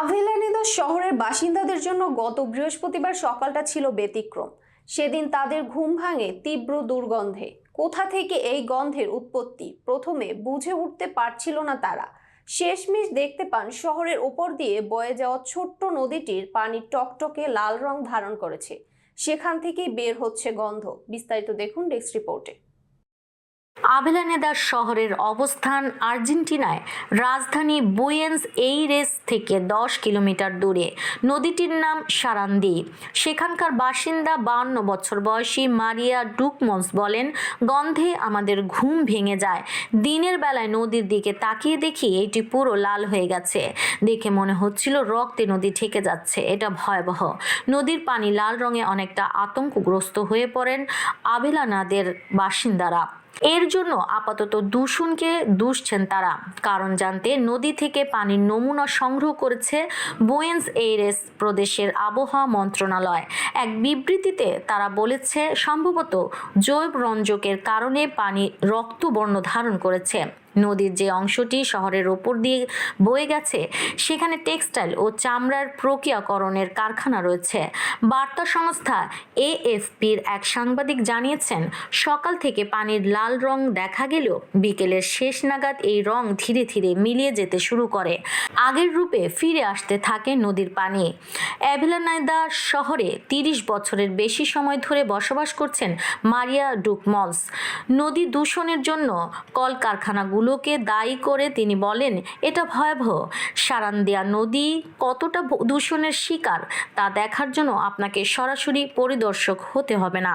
আভেলানিদা শহরের বাসিন্দাদের জন্য গত বৃহস্পতিবার সকালটা ছিল ব্যতিক্রম। সেদিন তাদের ঘুম ভাঙে তীব্র দুর্গন্ধে। কোথা থেকে এই গন্ধের উৎপত্তি? প্রথমে বুঝে উঠতে পারছিল না তারা। শেষমেশ দেখতে পান শহরের ওপর দিয়ে বয়ে যাওয়া ছোট্ট নদীটির পানি টকটকে লাল রং ধারণ করেছে। সেখান থেকেই বের হচ্ছে গন্ধ। বিস্তারিত দেখুন ডেস্ক রিপোর্টে। আভেলানেদা শহরের অবস্থান আর্জেন্টিনায়। রাজধানী বুয়েন্স এইরেস থেকে দশ কিলোমিটার দূরে। নদীটির নাম সারান্দি। সেখানকার বাসিন্দা বান্ন বছর বয়সী মারিয়া ডুকমন্স বলেন, গন্ধে আমাদের ঘুম ভেঙে যায়। দিনের বেলায় নদীর দিকে তাকিয়ে দেখি এটি পুরো লাল হয়ে গেছে। দেখে মনে হচ্ছিল রক্তে নদী ঠেকে যাচ্ছে। এটা ভয়াবহ। নদীর পানি লাল রঙে অনেকটা আতঙ্কগ্রস্ত হয়ে পড়েন আবেলানাদের বাসিন্দারা। এর জন্য আপাতত দূষণকে দুষছেন তারা। কারণ জানতে নদী থেকে পানির নমুনা সংগ্রহ করেছে বুয়েন্স এইরেস প্রদেশের আবহাওয়া মন্ত্রণালয়। এক বিবৃতিতে তারা বলেছে, সম্ভবত জৈব রঞ্জকের কারণে পানি রক্তবর্ণ ধারণ করেছে। নদীর যে অংশটি শহরের ওপর দিয়ে বয়ে গেছে, সেখানে টেক্সটাইল ও চামড়ার প্রক্রিয়াকরণের কারখানা রয়েছে। বার্তা সংস্থা এএফপির এক সাংবাদিক জানিয়েছেন, সকাল থেকে পানির লাল রং দেখা গেলেও বিকেলের শেষ নাগাদ এই রং ধীরে ধীরে মিলিয়ে যেতে শুরু করে। আগের রূপে ফিরে আসতে থাকে নদীর পানি। অ্যাভিলানাইদা শহরে তিরিশ বছরের বেশি সময় ধরে বসবাস করছেন মারিয়া ডুকমলস। নদী দূষণের জন্য কলকারখানাগুলোকে দায়ী করে তিনি বলেন, এটা ভয়াবহ। সারান্দিয়া নদী কতটা দূষণের শিকার তা দেখার জন্য আপনাকে সরাসরি পরিদর্শক হতে হবে না।